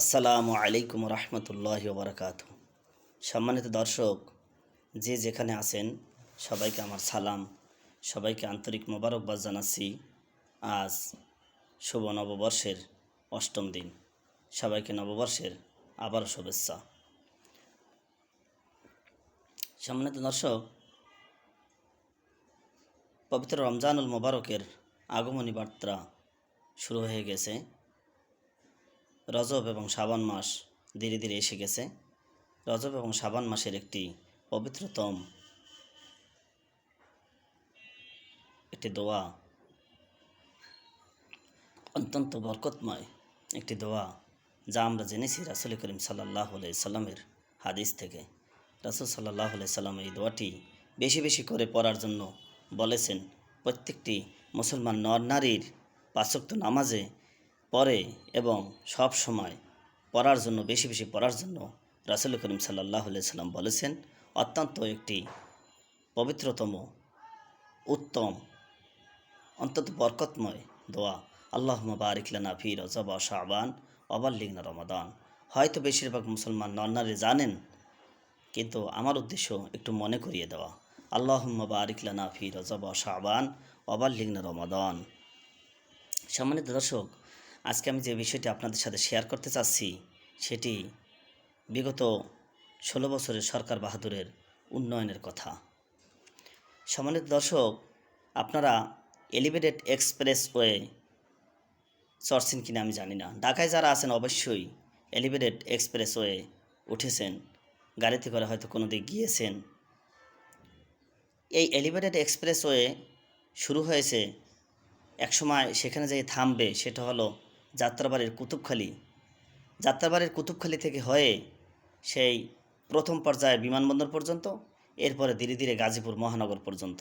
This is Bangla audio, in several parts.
আসসালামু আলাইকুম রহমতুল্লাহ বারকাত সম্মানিত দর্শক, যে যেখানে আছেন, সবাইকে আমার সালাম, সবাইকে আন্তরিক মোবারকবাদ জানাচ্ছি। আজ শুভ নববর্ষের অষ্টম দিন। সবাইকে নববর্ষের আবারও শুভেচ্ছা। সম্মানিত দর্শক, পবিত্র রমজানুল মোবারকের আগমনী বার্তা শুরু হয়ে গেছে। রজব এবং শ্রাবণ মাস ধীরে ধীরে এসে গেছে। রজব এবং শ্রাবণ মাসের একটি পবিত্রতম একটি দোয়া, অত্যন্ত বরকতময় একটি দোয়া যা আমরা জেনেছি রাসুল করিম সাল্লাহ সাল্লামের হাদিস থেকে। রাসুল সাল্লাহ সাল্লাম এই দোয়াটি বেশি বেশি করে পড়ার জন্য বলেছেন, প্রত্যেকটি মুসলমান নর নারীর পাঁচক্ত নামাজে পড়ে এবং সব সময় পড়ার জন্য, বেশি বেশি পড়ার জন্য রাসুল করিম সাল্লাহ সাল্লাম বলেছেন, অত্যন্ত একটি পবিত্রতম, উত্তম, অন্তত বরকতময় দোয়া। আল্লাহ বারিকলানা ফি রজব শাহবান অবাল্লিগনা রমাদান। হয়তো বেশিরভাগ মুসলমান নন্নারে জানেন, কিন্তু আমার উদ্দেশ্য একটু মনে করিয়ে দেওয়া। আল্লাহ বারিকলানা ফি রজব শাহবান অবাল্লিগনা রমাদান। সম্মানিত দর্শক আজকে আমি যে বিষয়টি আপনাদের সাথে শেয়ার করতে চাচ্ছি, সেটি বিগত ষোলো বছরের সরকার বাহাদুরের উন্নয়নের কথা। সম্মানিত দর্শক, আপনারা এলিভেটেড এক্সপ্রেসওয়ে চড়ছেন কিনা আমি জানি না। ঢাকায় যারা আছেন, অবশ্যই এলিভেটেড এক্সপ্রেসওয়ে উঠেছেন। গাড়িতে করে হয়তো কোনো দিক গিয়েছেন। এই এলিভেটেড এক্সপ্রেসওয়ে শুরু হয়েছে একসময় সেখানে যে থামবে, সেটা হলো যাত্রাবাড়ির কুতুবখালি। যাত্রাবাড়ির কুতুবখালি থেকে হয়ে সেই প্রথম পর্যায়ে বিমানবন্দর পর্যন্ত, এরপরে ধীরে ধীরে গাজীপুর মহানগর পর্যন্ত।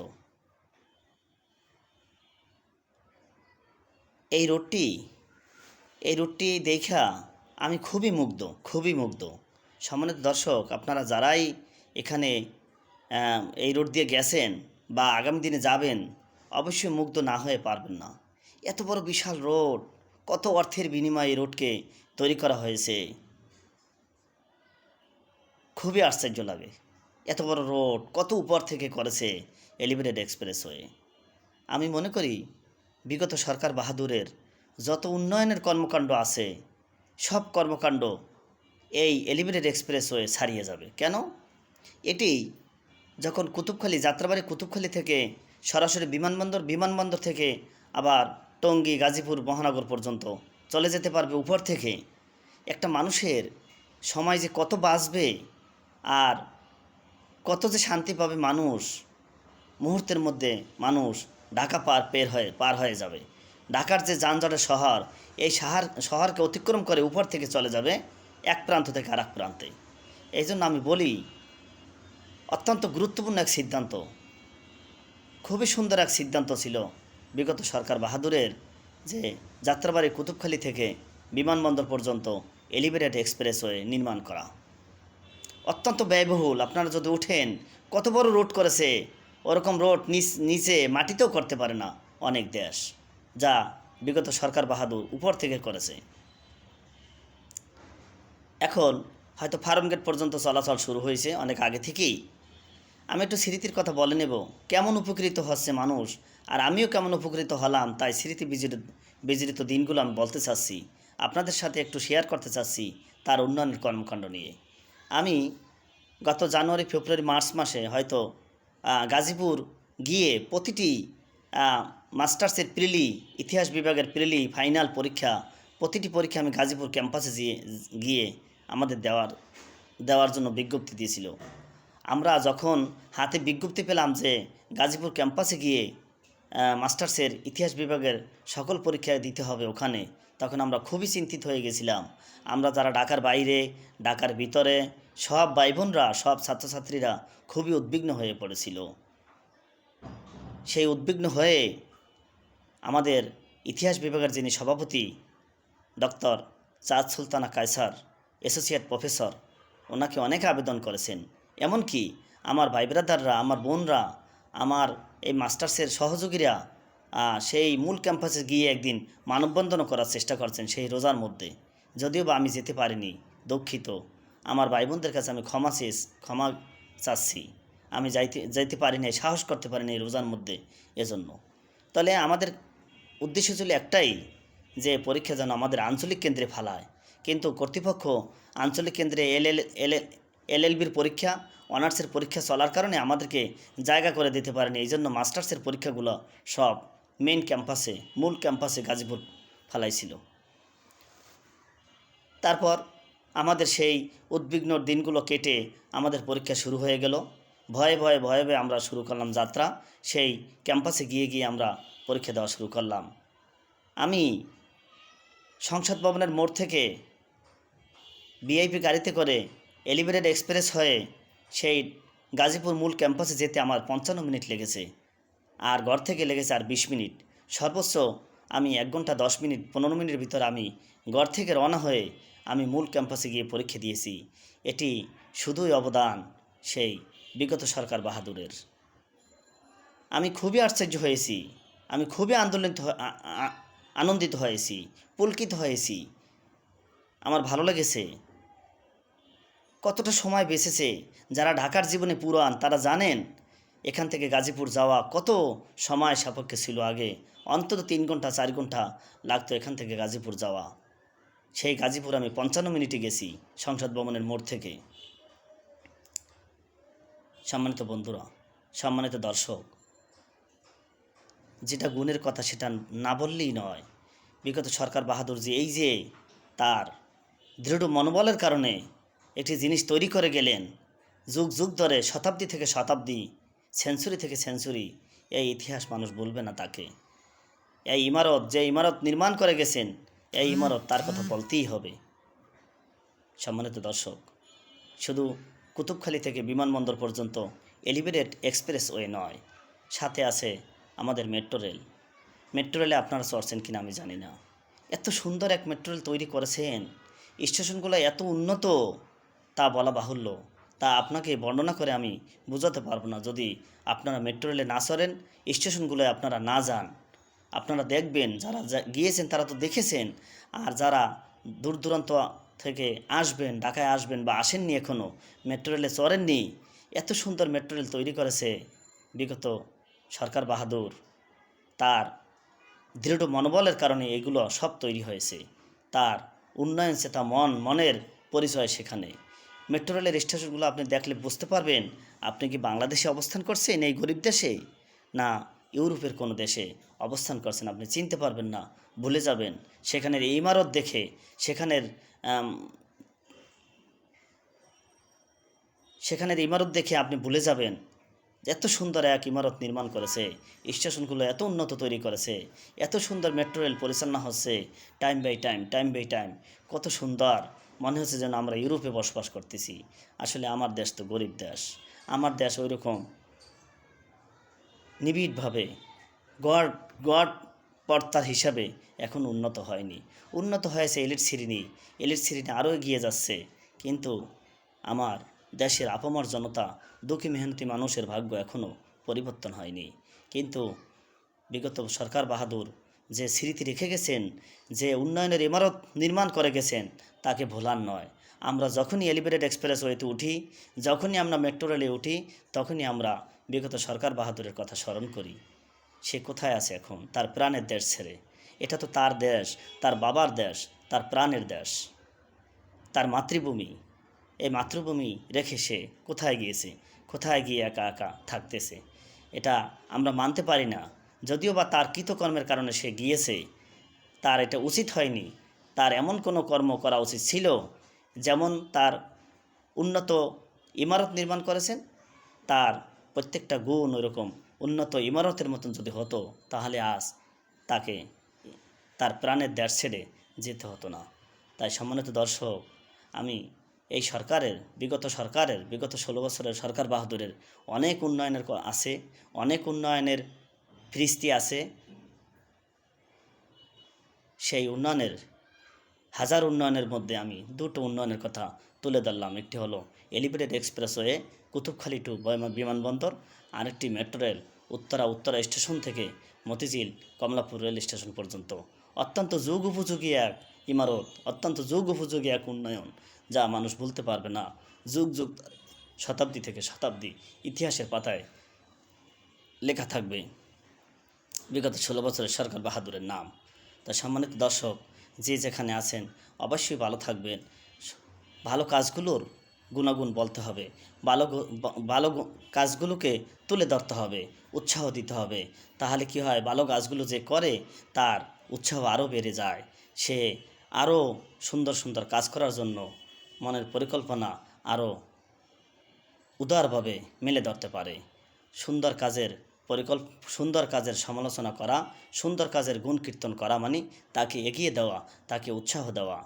এই রোডটি এই রোডটি দেখা আমি খুবই মুগ্ধ খুবই মুগ্ধ। সম্মানিত দর্শক, আপনারা যারাই এখানে এই রোড দিয়ে গেছেন বা আগামী দিনে যাবেন, অবশ্যই মুগ্ধ না হয়ে পারবেন না। এত বড় বিশাল রোড কত অর্থের বিনিময়ে রোডকে তৈরি করা হয়েছে? খুবই আশ্চর্য লাগে। এত বড় রোড কত উপর থেকে করেছে এলিভেটেড এক্সপ্রেসওয়ে? আমি মনে করি, বিগত সরকার বাহাদুরের যত উন্নয়নের কর্মকাণ্ড আছে, সব কর্মকাণ্ড এই এলিভেটেড এক্সপ্রেসওয়ে ছাড়িয়ে যাবে। কেন? এটি যখন কুতুবখালি, যাত্রাবাড়ি কুতুবখালি থেকে সরাসরি বিমানবন্দর বিমানবন্দর থেকে আবার টঙ্গী, গাজীপুর, মহানগর পর্যন্ত চলে যেতে পারবে উপর থেকে। একটা মানুষের সময় যে কত বাঁচবে আর কত যে শান্তি পাবে মানুষ, মুহূর্তের মধ্যে মানুষ ঢাকা পার পের হয়ে, পার হয়ে যাবে। ঢাকার যে যানজটের শহর, এই শহর শহরকে অতিক্রম করে উপর থেকে চলে যাবে এক প্রান্ত থেকে আর এক প্রান্তে। এই জন্য আমি বলি, অত্যন্ত গুরুত্বপূর্ণ এক সিদ্ধান্ত। খুবই সুন্দর এক সিদ্ধান্ত ছিল বিগত সরকার বাহাদুরের যে যাত্রাবাড়ি কুতুবখালি থেকে বিমানবন্দর পর্যন্ত এলিভেটেড এক্সপ্রেসওয়ে নির্মাণ করা। অত্যন্ত ব্যয়বহুল। আপনারা যদি উঠেন, কত বড় রোড করেছে, ওরকম রোড নিচ মাটিতেও করতে পারে না অনেক দেশ, যা বিগত সরকার বাহাদুর উপর থেকে করেছে। এখন হয়তো ফার্ম গেট পর্যন্ত চলাচল শুরু হয়েছে অনেক আগে থেকেই। আমি একটু স্মৃতির কথা বলে নেব। কেমন উপকৃত হচ্ছে মানুষ আর আমিও কেমন উপকৃত হলাম তাই স্মৃতি বিজড়িত দিনগুলো আমি বলতে চাচ্ছি। আপনাদের সাথে একটু শেয়ার করতে চাচ্ছি তার উন্নয়নের কর্মকাণ্ড নিয়ে। আমি গত জানুয়ারি, ফেব্রুয়ারি, মার্চ মাসে হয়তো গাজীপুর গিয়ে প্রতিটি মাস্টার্সের প্রিলি, ইতিহাস বিভাগের প্রিলি ফাইনাল পরীক্ষা, প্রতিটি পরীক্ষা আমি গাজীপুর ক্যাম্পাসে গিয়ে গিয়ে আমাদের দেওয়ার দেওয়ার জন্য বিজ্ঞপ্তি দিয়েছিল। আমরা যখন হাতে বিজ্ঞপ্তি পেলাম যে গাজীপুর ক্যাম্পাসে গিয়ে মাস্টার্সের ইতিহাস বিভাগের সকল পরীক্ষা দিতে হবে ওখানে। তখন আমরা খুবই চিন্তিত হয়ে গেছিলাম। আমরা যারা ঢাকার বাইরে, ঢাকার ভিতরে, সব ভাই বোনরা সব ছাত্রছাত্রীরা খুবই উদ্বিগ্ন হয়ে পড়েছিল। সেই উদ্বিগ্ন হয়ে আমাদের ইতিহাস বিভাগের যিনি সভাপতি, ডক্টর চাঁদ সুলতানা কায়সার, অ্যাসোসিয়েট প্রফেসর, ওনাকে অনেক আবেদন করেছেন। এমনকি আমার ভাই ব্রাদাররা আমার বোনরা, আমার এই মাস্টার্সের সহযোগীরা সেই মূল ক্যাম্পাসে গিয়ে একদিন মানববন্ধনও করার চেষ্টা করছেন সেই রোজার মধ্যে। যদিও বা আমি যেতে পারিনি, দুঃখিত। আমার ভাই বোনদের কাছে আমি ক্ষমা চেয়ে ক্ষমা চাচ্ছি। আমি যাইতে যাইতে পারি নাই সাহস করতে পারিনি রোজার মধ্যে এজন্য। তাহলে আমাদের উদ্দেশ্য ছিল একটাই, যে পরীক্ষা যেন আমাদের আঞ্চলিক কেন্দ্রে ফালায়। কিন্তু কর্তৃপক্ষ আঞ্চলিক কেন্দ্রে এল এল এল এলএলবির পরীক্ষা, অনার্সের পরীক্ষা চলার কারণে আমাদেরকে জায়গা করে দিতে পারেনি। এই জন্য মাস্টার্সের পরীক্ষাগুলো সব মেইন ক্যাম্পাসে, মূল ক্যাম্পাসে গাজীপুর ফালাইছিল। তারপর আমাদের সেই উদ্বিগ্ন দিনগুলো কেটে আমাদের পরীক্ষা শুরু হয়ে গেল। ভয়ে ভয়ে ভয়ে ভয়ে আমরা শুরু করলাম যাত্রা। সেই ক্যাম্পাসে গিয়ে গিয়ে আমরা পরীক্ষা দেওয়া শুরু করলাম। আমি সংসদ ভবনের মোড় থেকে ভিআইপি গাড়িতে করে এলিভেটেড এক্সপ্রেস হয়ে সেই গাজীপুর মূল ক্যাম্পাসে যেতে আমার পঞ্চান্ন মিনিট লেগেছে। আর ঘর থেকে লেগেছে আর বিশ মিনিট। সর্বোচ্চ আমি এক ঘণ্টা দশ মিনিট, পনেরো মিনিটের ভিতর আমি ঘর থেকে রওনা হয়ে আমি মূল ক্যাম্পাসে গিয়ে পরীক্ষা দিয়েছি। এটি শুধুই অবদান সেই বিগত সরকার বাহাদুরের। আমি খুবই আশ্চর্য হয়েছি। আমি খুবই আন্দোলিত আনন্দিত হয়েছি, পুলকিত হয়েছি। আমার ভালো লেগেছে। কতটা সময় বেঁচেছে, যারা ঢাকার জীবনে পুরান তারা জানেন এখান থেকে গাজীপুর যাওয়া কত সময় সাপেক্ষে ছিল আগে। অন্তত তিন ঘণ্টা চার ঘণ্টা লাগতো এখান থেকে গাজীপুর যাওয়া। সেই গাজীপুর আমি পঞ্চান্ন মিনিটে গেছি সংসদ ভবনের মোড় থেকে। সম্মানিত বন্ধুরা, সম্মানিত দর্শক, যেটা গুণের কথা সেটা না বললেই নয়। বিগত সরকার বাহাদুর যে এই যে তার দৃঢ় মনোবলের কারণে একটি জিনিস তৈরি করে গেলেন। যুগ যুগ ধরে শতাব্দী থেকে শতাব্দী, সেঞ্চুরি থেকে সেঞ্চুরি, এই ইতিহাস মানুষ বলবে না তাকে। এই ইমারত, যে ইমারত নির্মাণ করে গেছেন, এই ইমারত তার কথা বলতেই হবে। সম্মানিত দর্শক, শুধু কুতুবখালি থেকে বিমানবন্দর পর্যন্ত এলিভেটেড এক্সপ্রেস ওয়ে নয়, সাথে আছে আমাদের মেট্রো রেল। মেট্রো রেলে আপনারা চড়ছেন কিনা আমি জানি না। এত সুন্দর এক মেট্রো রেল তৈরি করেছেন, স্টেশনগুলো এত উন্নত তা বলা বাহুল্য। তা আপনাকে বর্ণনা করে আমি বোঝাতে পারব না। যদি আপনারা মেট্রো রেলে না চড়েন স্টেশনগুলোয় আপনারা না যান, আপনারা দেখবেন যারা গিয়েছেন তারা তো দেখেছেন। আর যারা দূর দূরান্ত থেকে আসবেন, ঢাকায় আসবেন বা আসেননি এখনও মেট্রো রেলে চড়েননি এত সুন্দর মেট্রো রেল তৈরি করেছে বিগত সরকার বাহাদুর। তার দৃঢ় মনোবলের কারণে এগুলো সব তৈরি হয়েছে। তার উন্নয়ন সেটা মন, মনের পরিচয় সেখানে। মেট্রো রেলের স্টেশনগুলো আপনি দেখলে বুঝতে পারবেন, আপনি কি বাংলাদেশে অবস্থান করছেন, এই গরিব দেশে? না, ইউরোপের কোনো দেশে অবস্থান করছেন, আপনি চিনতে পারবেন না, ভুলে যাবেন। সেখানের ইমারত দেখে, সেখানের সেখানের ইমারত দেখে আপনি ভুলে যাবেন। এত সুন্দর এক ইমারত নির্মাণ করেছে, স্টেশনগুলো এত উন্নত তৈরি করেছে, এত সুন্দর মেট্রো রেল পরিচালনা হচ্ছে time by time time by time কত সুন্দর। মনে হচ্ছে যেন আমরা ইউরোপে বসবাস করতেছি। আসলে আমার দেশ তো গরিব দেশ। আমার দেশ ওই রকম নিবিড়ভাবে গড় গড় পর্তার হিসাবে এখন উন্নত হয়নি। উন্নত হয়েছে এলিট শ্রেণি। এলিট শ্রেণি আরও এগিয়ে যাচ্ছে। কিন্তু আমার দেশের আপামর জনতা, দুঃখী মেহনতি মানুষের ভাগ্য এখনও পরিবর্তন হয়নি। কিন্তু বিগত সরকার বাহাদুর যে স্মৃতি রেখে গেছেন, যে উন্নয়নের ইমারত নির্মাণ করে গেছেন, তাকে ভোলার নয়। আমরা যখনই এলিভেটেড এক্সপ্রেস এক্সপ্রেসওয়েতে উঠি, যখনই আমরা মেট্রো রেলে উঠি, তখনই আমরা বিগত সরকার বাহাদুরের কথা স্মরণ করি। সে কোথায় আছে এখন? তার প্রাণের দেশ ছেড়ে। এটা তো তার দেশ, তার বাবার দেশ, তার প্রাণের দেশ। তার মাতৃভূমি। এই মাতৃভূমি রেখে সে কোথায় গিয়েছে? কোথায় গিয়ে একা একা থাকতেছে? এটা আমরা মানতে পারি না। যদিও বা তার কৃতকর্মের কারণে সে গিয়েছে, তার এটা উচিত হয়নি। তার এমন কোনো কর্ম করা উচিত ছিল যেমন তার উন্নত ইমারত নির্মাণ করেছেন, তার প্রত্যেকটা গুণ ওইরকম উন্নত ইমারতের মতন যদি হতো, তাহলে আজ তাকে তার প্রাণের দেশ ছেড়ে যেতে হতো না। তাই সম্মানিত দর্শক, আমি এই সরকারের, বিগত সরকারের, বিগত ষোলো বছরের সরকার বাহাদুরের অনেক উন্নয়নের আছে, অনেক উন্নয়নের ফিরিস্তি আছে। সেই উন্নয়নের, হাজার উন্নয়নের মধ্যে আমি দুটো উন্নয়নের কথা তুলে ধরলাম। একটি হলো এলিভেটেড এক্সপ্রেসওয়ে কুতুবখালী টু বিমানবন্দর, আরেকটি metro rail Uttara Uttara station থেকে মতিঝিল কমলাপুর রেল স্টেশন পর্যন্ত। অত্যন্ত যুগ উপযোগী এক ইমারত, অত্যন্ত যুগ উপযোগী এক উন্নয়ন যা মানুষ ভুলতে পারবে না। যুগ যুগ শতাব্দী থেকে শতাব্দী ইতিহাসের পাতায় লেখা থাকবে। বিগত ষোলো বছরের সরকার বাহাদুরের নাম। তা সম্মানিত দর্শক, যে যেখানে আছেন, অবশ্যই ভালো থাকবেন। ভালো কাজগুলোর গুণাগুণ বলতে হবে। ভালো ভালো কাজগুলোকে তুলে ধরতে হবে, উৎসাহ দিতে হবে। তাহলে কি হয়? ভালো কাজগুলো যে করে, তার উৎসাহ আরও বেড়ে যায়। সে আরও সুন্দর সুন্দর কাজ করার জন্য মনের পরিকল্পনা আরও উদারভাবে মেলে ধরতে পারে। সুন্দর কাজের পরিকল্প, সুন্দর কাজের সমালোচনা করা, সুন্দর কাজের গুণ কীর্তন করা মানে তাকে এগিয়ে দেওয়া, তাকে উৎসাহ দেওয়া।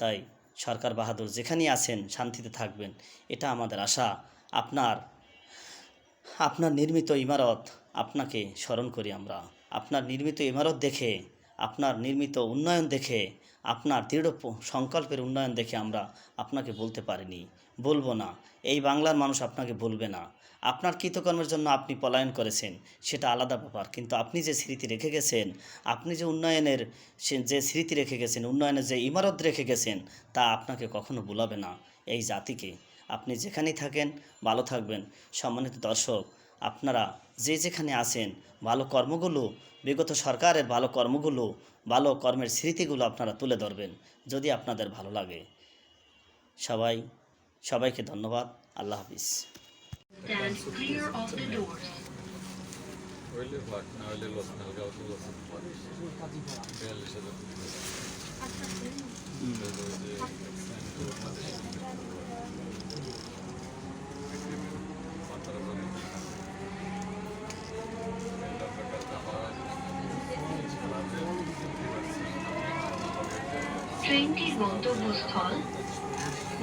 তাই সরকার বাহাদুর যেখানেই আছেন শান্তিতে থাকবেন, এটা আমাদের আশা। আপনার আপনার নির্মিত ইমারত আপনাকে স্মরণ করি আমরা। আপনার নির্মিত ইমারত দেখে, আপনার নির্মিত উন্নয়ন দেখে, আপনার দৃঢ় সংকল্পের উন্নয়ন দেখে আমরা আপনাকে বলতে পারিনি। বলব না। এই বাংলার মানুষ আপনাকে বলবে না। আপনার কৃতকর্মের জন্য আপনি পলায়ন করেছেন, সেটা আলাদা ব্যাপার। কিন্তু আপনি যে স্মৃতি রেখে গেছেন, আপনি যে উন্নয়নের যে স্মৃতি রেখে গেছেন, উন্নয়নের যে ইমারত রেখে গেছেন, তা আপনাকে কখনো ভুলাবে না। এই জাতিকে আপনি যেখানেই থাকেন, ভালো থাকবেন। সম্মানিত দর্শক, আপনারা যে যেখানে আছেন, ভালো কর্মগুলো, বিগত সরকারের ভালো কর্মগুলো, ভালো কর্মের স্মৃতিগুলো আপনারা তুলে ধরবেন, যদি আপনাদের ভালো লাগে। সবাই সবাইকে ধন্যবাদ। আল্লাহ হাফিজ। ট্রেনটির গন্তব্যস্থল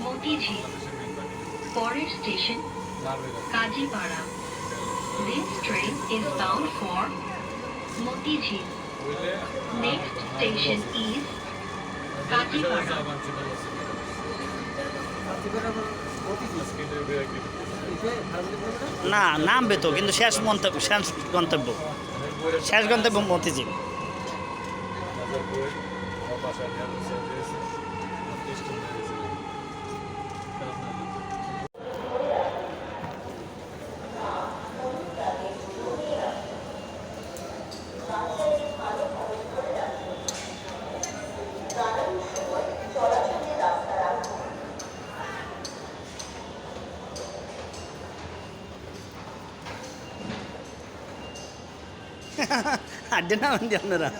মতিঝিল পরের station Kazipara this train is bound for Motijheel next station is না, নামবে তো, কিন্তু শেষ মন্তব্য, শেষ গন্তব্য। শেষ গন্তব্য মতিঝিল। அர்ஜென்ட்டாக வந்து வந்துடும்